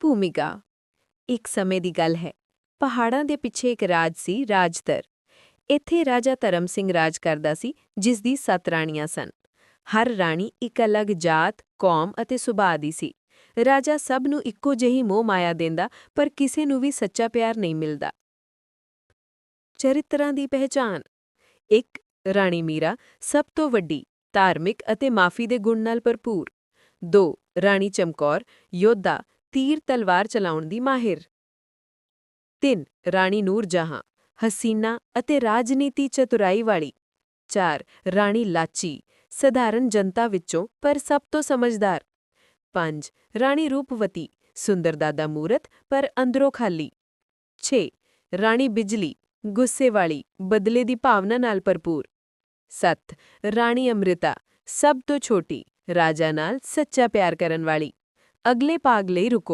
ਭੂਮਿਕਾ। ਇੱਕ ਸਮੇਂ ਦੀ ਗੱਲ ਹੈ। ਪਹਾੜਾਂ ਦੇ ਪਿੱਛੇ ਇੱਕ ਰਾਜ ਸੀ, ਰਾਜਤਰ। ਇੱਥੇ ਰਾਜਾ ਧਰਮ ਸਿੰਘ ਰਾਜ ਕਰਦਾ ਸੀ ਜਿਸ ਦੀ ਸੱਤ ਰਾਣੀਆਂ ਸਨ। ਹਰ ਰਾਣੀ ਇੱਕ ਅਲੱਗ ਜਾਤ, ਕੌਮ ਅਤੇ ਸੁਭਾਅ ਦੀ ਸੀ। ਰਾਜਾ ਸਭ ਨੂੰ ਇੱਕੋ ਜਿਹੀ ਮੋਹ ਮਾਇਆ ਦਿੰਦਾ, ਪਰ ਕਿਸੇ ਨੂੰ ਵੀ ਸੱਚਾ ਪਿਆਰ ਨਹੀਂ ਮਿਲਦਾ। ਚਰਿੱਤਰਾਂ ਦੀ ਪਹਿਚਾਨ ਇੱਕ ਰਾਣੀ ਮੀਰਾ ਸਭ ਤੋਂ ਵੱਡੀ, ਧਾਰਮਿਕ ਅਤੇ ਮਾਫੀ ਦੇ ਗੁਣ ਨਾਲ ਭਰਪੂਰ। 2 ਰਾਣੀ ਚਮਕੌਰ, ਯੋਧਾ ਤੀਰ ਤਲਵਾਰ ਚਲਾਉਣ ਦੀ ਮਾਹਿਰ। 3 ਰਾਣੀ ਨੂਰ ਜਹਾਂ ਹਸੀਨਾ ਅਤੇ ਰਾਜਨੀਤੀ ਚਤੁਰਾਈ ਵਾਲੀ। 4 ਰਾਣੀ ਲਾਚੀ, ਸਧਾਰਨ ਜਨਤਾ ਵਿੱਚੋਂ ਪਰ ਸਭ ਤੋਂ ਸਮਝਦਾਰ। 5 ਰਾਣੀ ਰੂਪਵਤੀ ਸੁੰਦਰਤਾ ਦਾ ਮੂਰਤ ਪਰ ਅੰਦਰੋਂ ਖਾਲੀ। 6 ਰਾਣੀ ਬਿਜਲੀ, ਗੁੱਸੇ ਵਾਲੀ, ਬਦਲੇ ਦੀ ਭਾਵਨਾ ਨਾਲ ਭਰਪੂਰ। 7 ਰਾਣੀ ਅੰਮ੍ਰਿਤਾ, ਸਭ ਤੋਂ ਛੋਟੀ, ਰਾਜਾ ਨਾਲ ਸੱਚਾ ਪਿਆਰ ਕਰਨ ਵਾਲੀ। ਅਗਲੇ ਭਾਗ ਲਈ ਰੁਕੋ।